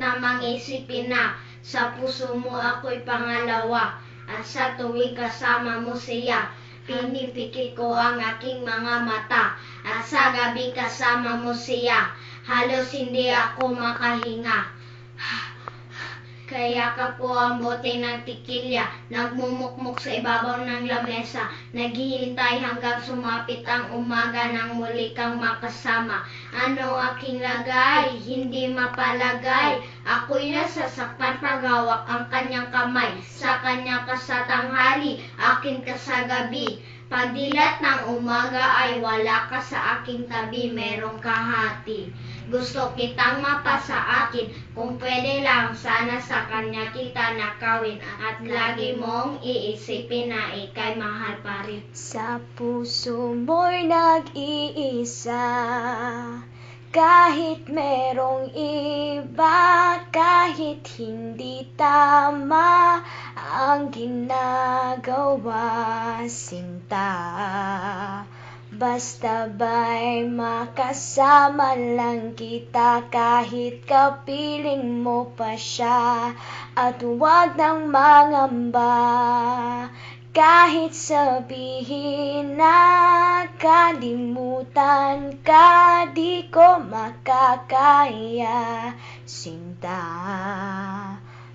na mangisipin na Sa puso mo ako'y pangalawa At sa tuwing kasama mo siya Pinipikit ko ang aking mga mata At sa gabing kasama mo siya Halos hindi ako makahinga kaya ka po ang bote ng tikilya, nagmumukmuk sa ibabaw ng lamesa, naghihintay hanggang sumapit ang umaga nang muli kang makasama. Ano aking lagay, hindi mapalagay, ako'y nasasaktan paghawak ang kanyang kamay, sa kanya ka sa tanghali, akin ka sa gabi. Pagdilat ng umaga ay wala ka sa aking tabi, merong kahati. Gusto kitang mapasa akin, kung pwede lang sana sa kanya kita nakawin at lagi mong iisipin na ikay mahal pa rin. Sa puso mo'y nag-iisa Kahit merong iba Kahit hindi tama Ang ginagawa sinta Basta ba'y makasama lang kita Kahit kapiling mo pa siya. At huwag nang mangamba kahit sabihin na kalimutan ka, di ko makakaya, sinta.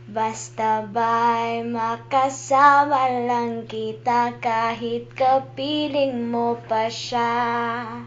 Basta ba'y makasama lang kita kahit kapiling mo pa siya.